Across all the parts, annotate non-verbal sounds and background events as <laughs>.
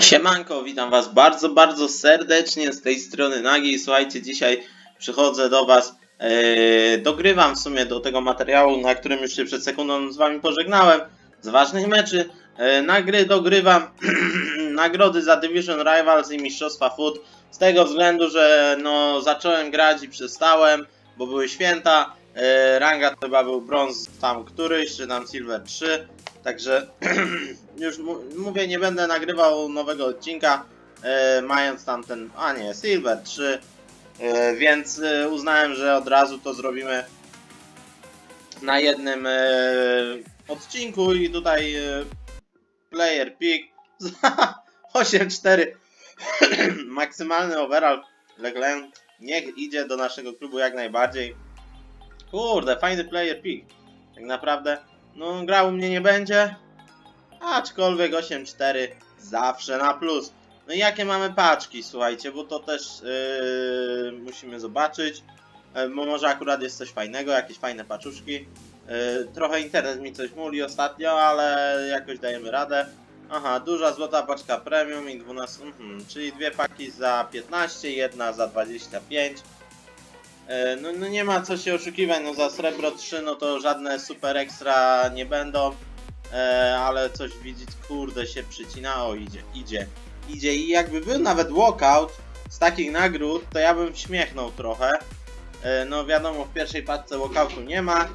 Siemanko, witam was bardzo, bardzo serdecznie z tej strony Nagi. Słuchajcie, dzisiaj przychodzę do was, e, dogrywam w sumie do tego materiału, na którym już się przed sekundą z wami pożegnałem, z ważnych meczy. Gry dogrywam <clears throat> nagrody za Division Rivals i Mistrzostwa Food, z tego względu, że no zacząłem grać i przestałem, bo były święta. E, ranga to chyba był brąz tam któryś, czy tam silver 3. Także <clears throat> już mówię, nie będę nagrywał nowego odcinka, e, mając tam ten, a nie, Silver 3, e, więc e, uznałem, że od razu to zrobimy na jednym e, odcinku i tutaj player pick <laughs> 8-4 <clears throat> maksymalny overall. Leglen niech idzie do naszego klubu jak najbardziej. Kurde, fajny player pick. Tak naprawdę no, grał u mnie nie będzie. Aczkolwiek 8-4 zawsze na plus. No i jakie mamy paczki, słuchajcie, bo to też yy, musimy zobaczyć. Yy, może akurat jest coś fajnego, jakieś fajne paczuszki. Yy, trochę internet mi coś muli ostatnio, ale jakoś dajemy radę. Aha, duża złota paczka premium i 12, mhm, czyli dwie paki za 15, jedna za 25. E, No, no nie ma co się oszukiwać, no za srebro 3 no to żadne super ekstra nie będą, e, ale coś widzieć, kurde się przycinało, idzie, idzie, idzie i jakby był nawet walkout z takich nagród, to ja bym śmiechnął trochę, e, no wiadomo w pierwszej paczce walkoutu nie ma,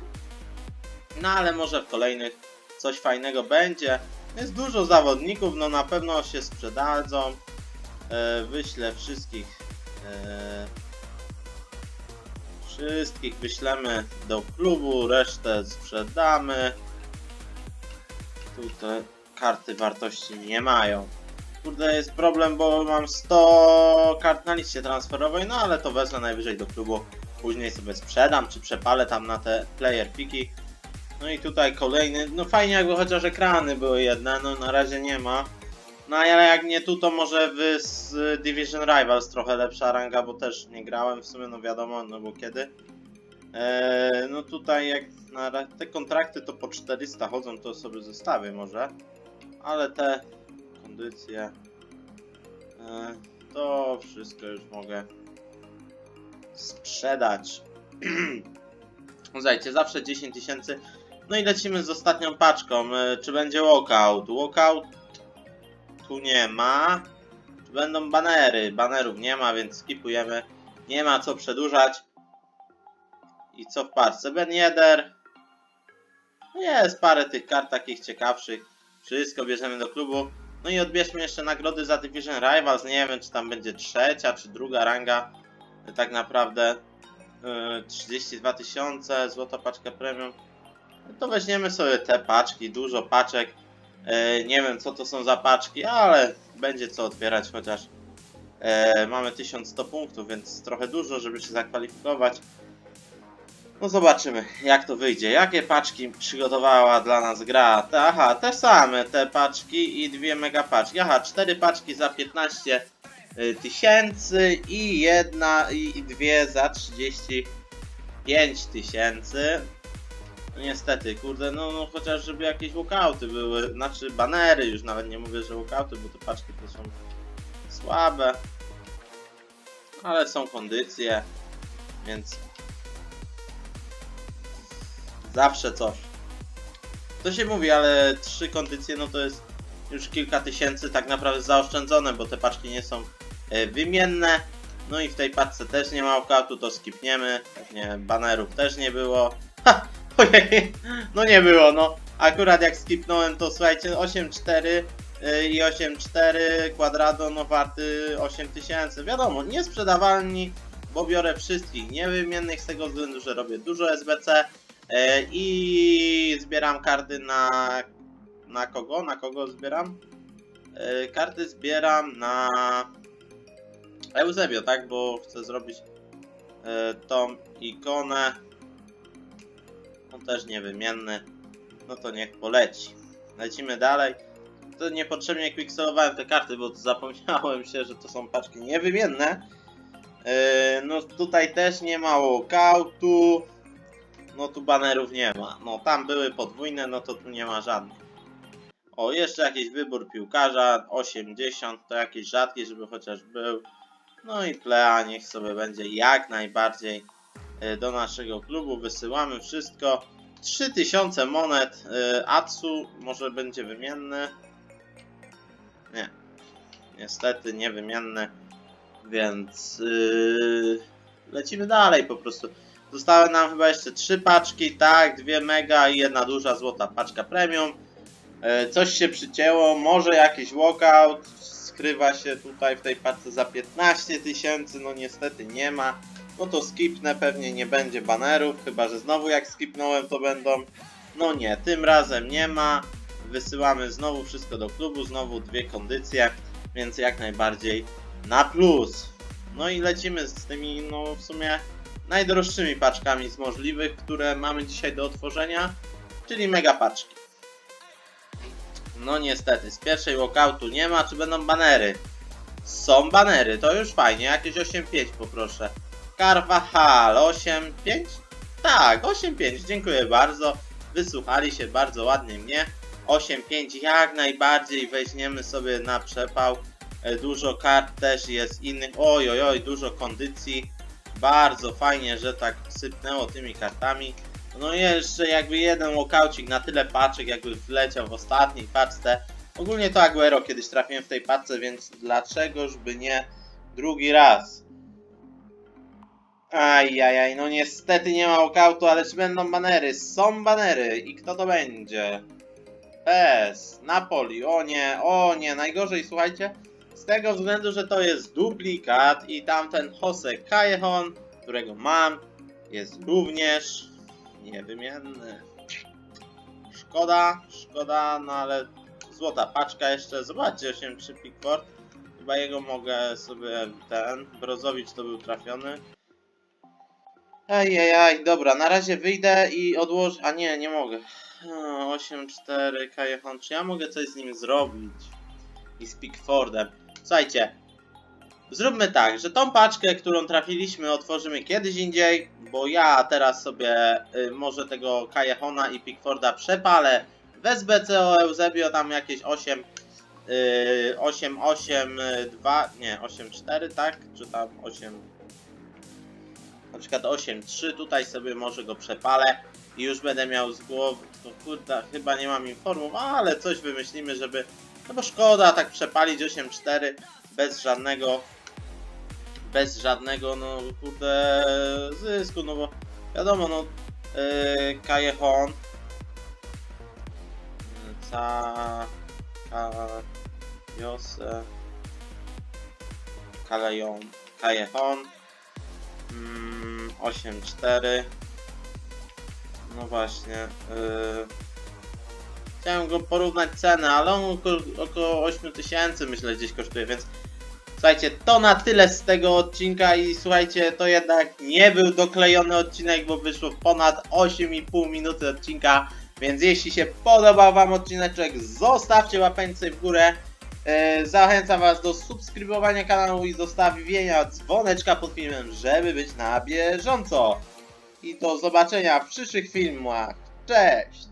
no ale może w kolejnych coś fajnego będzie, jest dużo zawodników, no na pewno się sprzedadzą, wyślę wszystkich Wszystkich wyślemy do klubu, resztę sprzedamy. Tutaj karty wartości nie mają. Kurde, jest problem, bo mam 100 kart na liście transferowej, no ale to wezmę najwyżej do klubu. Później sobie sprzedam, czy przepalę tam na te player piki. No i tutaj kolejny, no fajnie jakby chociaż ekrany były jedne, no na razie nie ma. No ale jak nie tu, to może wy z Division Rivals trochę lepsza ranga, bo też nie grałem w sumie, no wiadomo, no bo kiedy. Eee, no tutaj jak na te kontrakty to po 400 chodzą, to sobie zostawię może. Ale te kondycje, eee, to wszystko już mogę sprzedać. <clears throat> Zajcie, zawsze 10 tysięcy. No i lecimy z ostatnią paczką. Eee, czy będzie walkout? Walkout tu nie ma. Będą banery. Banerów nie ma, więc skipujemy. Nie ma co przedłużać. I co w parce? Ben Yedder. Jest parę tych kart takich ciekawszych. Wszystko bierzemy do klubu. No i odbierzmy jeszcze nagrody za Division Rivals. Nie wiem, czy tam będzie trzecia, czy druga ranga. Tak naprawdę. Yy, 32 tysiące, złota paczka premium. No To weźmiemy sobie te paczki, dużo paczek. E, nie wiem co to są za paczki, ale będzie co otwierać chociaż. E, mamy 1100 punktów, więc trochę dużo, żeby się zakwalifikować. No zobaczymy jak to wyjdzie. Jakie paczki przygotowała dla nas gra? Te, aha, te same te paczki i dwie mega paczki. Aha, cztery paczki za 15 y, tysięcy i jedna i dwie za 35 tysięcy. Niestety, kurde, no, no chociaż żeby jakieś walkouty były, znaczy banery, już nawet nie mówię, że walkouty, bo te paczki to są słabe. Ale są kondycje, więc zawsze coś. To się mówi, ale trzy kondycje, no to jest już kilka tysięcy tak naprawdę zaoszczędzone, bo te paczki nie są e, wymienne. No i w tej paczce też nie ma walkoutu, to skipniemy. Pewnie banerów też nie było. Ojej, no nie było, no. Akurat jak skipnąłem, to słuchajcie, 8-4 y, i 8-4 kwadrado, no warty 8000. Wiadomo, niesprzedawalni, bo biorę wszystkich niewymiennych z tego względu, że robię dużo SBC y, i zbieram karty na... Na kogo? Na kogo zbieram? Y, Karty zbieram na Eusebio, tak? Bo chcę zrobić tą ikonę on też niewymienny. No to niech poleci. Lecimy dalej. To niepotrzebnie quickselowałem te karty, bo zapomniałem się, że to są paczki niewymienne. Yy, no tutaj też nie ma walkoutu. No tu banerów nie ma. No tam były podwójne, no to tu nie ma żadnych. O, jeszcze jakiś wybór piłkarza, 80, to jakiś rzadki, żeby chociaż był. No i Plea niech sobie będzie jak najbardziej do naszego klubu. Wysyłamy wszystko. 3000 monet. e, Atsu może będzie wymienny. Nie. Niestety niewymienny. Więc yy, lecimy dalej po prostu. Zostały nam chyba jeszcze trzy paczki, tak, dwie mega i jedna duża złota paczka premium. E, Coś się przycięło, może jakiś walkout skrywa się tutaj w tej paczce za 15 tysięcy, no niestety nie ma. No to skipnę, pewnie nie będzie banerów, chyba że znowu jak skipnąłem to będą. No nie, tym razem nie ma. Wysyłamy znowu wszystko do klubu, znowu dwie kondycje, więc jak najbardziej na plus. No i lecimy z tymi, no w sumie najdroższymi paczkami z możliwych, które mamy dzisiaj do otworzenia, czyli mega paczki. No niestety, z pierwszej walkoutu nie ma, czy będą banery? Są banery, to już fajnie, jakieś 8.5 poproszę. Carvajal 8.5? Tak, 8.5, dziękuję bardzo. Wysłuchali się bardzo ładnie mnie. 8.5 jak najbardziej weźmiemy sobie na przepał. E, Dużo kart też jest innych. Oj, oj, oj, dużo kondycji. Bardzo fajnie, że tak sypnęło tymi kartami. No jeszcze jakby jeden walkoucik na tyle paczek, jakby wleciał w ostatniej paczce. Ogólnie to Aguero kiedyś trafiłem w tej paczce, więc dlaczegoż by nie drugi raz. Ajajaj, no niestety nie ma walkoutu, ale czy będą banery? Są banery i kto to będzie? PS, Napoli, o nie, o nie, najgorzej słuchajcie, z tego względu, że to jest duplikat i tamten Jose Callejon, którego mam, jest również niewymienny. Szkoda, szkoda, no ale złota paczka jeszcze, zobaczcie 8-3 Pickford, chyba jego mogę sobie ten, Brozowicz to był trafiony. Ejejaj, dobra, na razie wyjdę i odłożę, a nie, nie mogę. 8-4 Callejon, czy ja mogę coś z nim zrobić? I z Pickfordem. Słuchajcie, zróbmy tak, że tą paczkę, którą trafiliśmy, otworzymy kiedyś indziej, bo ja teraz sobie y, może tego Kajehona i Pickforda przepalę. Wezmę BCO Eusebio tam jakieś 8, y, 8, 8, 2, nie, 8, 4, tak? Czy tam 8, na przykład 8.3, tutaj sobie może go przepalę i już będę miał z głowy, to kurde, chyba nie mam informów, ale coś wymyślimy, żeby, no bo szkoda tak przepalić 8.4 bez żadnego, bez żadnego, no kurde, zysku, no bo wiadomo, no, yy, Kajehon, ca, ka, jos, Kalejon, Kajehon, mm, 8-4 no właśnie yy, Chciałem go porównać cenę, ale on około, około 8000 myślę gdzieś kosztuje, więc słuchajcie, to na tyle z tego odcinka i słuchajcie, to jednak nie był doklejony odcinek, bo wyszło ponad 8,5 minuty odcinka, więc jeśli się podobał Wam odcineczek, zostawcie łapeńce w górę. Yy, Zachęcam Was do subskrybowania kanału i zostawienia dzwoneczka pod filmem, żeby być na bieżąco. I do zobaczenia w przyszłych filmach. Cześć!